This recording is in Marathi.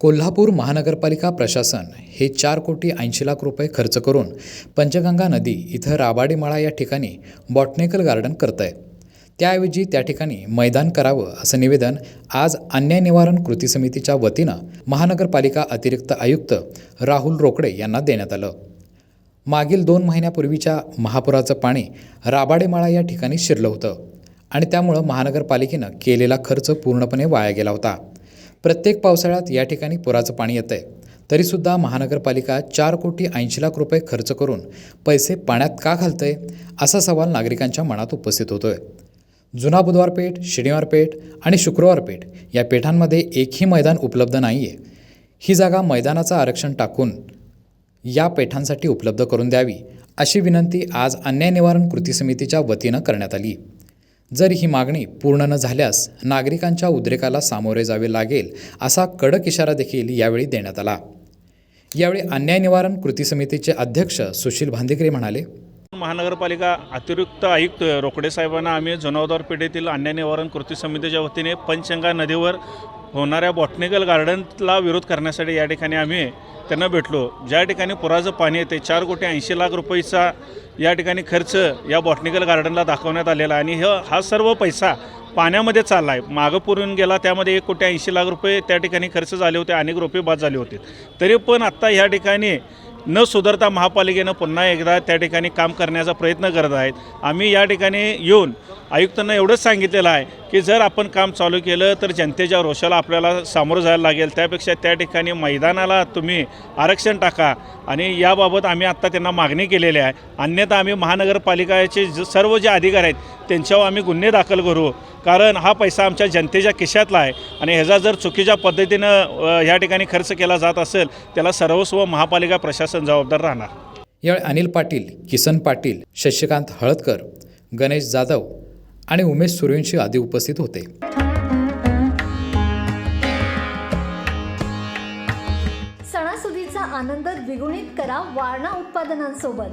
कोल्हापूर महानगरपालिका प्रशासन हे चार कोटी ऐंशी लाख रुपये खर्च करून पंचगंगा नदी इथं राबाडीमाळा या ठिकाणी बॉटनिकल गार्डन करत आहे त्याऐवजी त्या ठिकाणी मैदान करावं असं निवेदन आज अन्याय निवारण कृती समितीच्या वतीनं महानगरपालिका अतिरिक्त आयुक्त राहुल रोकडे यांना देण्यात आलं. मागील दोन महिन्यापूर्वीच्या महापुराचं पाणी राबाडेमाळा या ठिकाणी शिरलं होतं आणि त्यामुळं महानगरपालिकेनं केलेला खर्च पूर्णपणे वाया गेला होता. प्रत्येक पावसाळ्यात या ठिकाणी पुराचं पाणी येतं आहे तरीसुद्धा महानगरपालिका चार कोटी ऐंशी लाख रुपये खर्च करून पैसे पाण्यात का घालतंय असा सवाल नागरिकांच्या मनात उपस्थित होतोय. जुना बुधवार पेठ शनिवार पेठ आणि शुक्रवार पेठ या पेठांमध्ये एकही मैदान उपलब्ध नाही आहे ही जागा मैदानाचं आरक्षण टाकून या पेठांसाठी उपलब्ध करून द्यावी अशी विनंती आज अन्याय निवारण कृती समितीच्या वतीनं करण्यात आली. जर ही मागणी पूर्ण न झाल्यास नागरिकांच्या उद्रेकाला सामोरे जावे लागेल असा कडक इशारा देखील यावेळी देण्यात आला. यावेळी अन्याय निवारण कृती समितीचे अध्यक्ष सुशील भांदेकरे म्हणाले महानगरपालिका अतिरिक्त आयुक्त रोकडे साहेबांना आम्ही जनावदार पेठेतील अन्याय निवारण कृती समितीच्या वतीने पंचगंगा नदीवर होणाऱ्या बॉटनिकल गार्डनला विरोध करण्यासाठी या ठिकाणी आम्ही त्यांना भेटलो. ज्या ठिकाणी पुराचं पाणी येते चार कोटी ऐंशी लाख रुपयेचा या ठिकाणी खर्च या बॉटनिकल गार्डनला दाखवण्यात आलेला आहे. आणि ह हा सर्व पैसा पाण्यामध्ये चालला आहे मागं पुरून गेला त्यामध्ये एक कोटी ऐंशी लाख रुपये त्या ठिकाणी खर्च झाले होते अनेक रोपे बाद झाले होते. तरी पण आत्ता ह्या ठिकाणी न सुधारता महापालिकेनं पुन्हा एकदा त्या ठिकाणी काम करण्याचा प्रयत्न करत आहेत. आम्ही या ठिकाणी येऊन आयुक्तांना एवढंच सांगितलेलं आहे की जर आपण काम चालू केलं तर जनतेच्या रोषाला आपल्याला सामोरं जायला लागेल. त्यापेक्षा त्या ठिकाणी मैदानाला तुम्ही आरक्षण टाका आणि याबाबत आम्ही आत्ता त्यांना मागणी केलेली आहे. अन्यथा आम्ही महानगरपालिकेचे ज सर्व जे अधिकार आहेत त्यांच्यावर आम्ही गुन्हे दाखल करू. कारण हा पैसा आमच्या जनतेच्या खिशातला आहे. आणि ह्याचा जर चुकीच्या पद्धतीनं ह्या ठिकाणी खर्च केला जात असेल त्याला सर्वस्व महापालिका प्रशासन जबाबदार राहणार. यावेळी अनिल पाटील किसन पाटील शशिकांत हळदकर गणेश जाधव आणि उमेश सूर्यवंशी आदी उपस्थित होते. सणासुदीचा आनंद द्विगुणित करा वारणा उत्पादनांसोबत.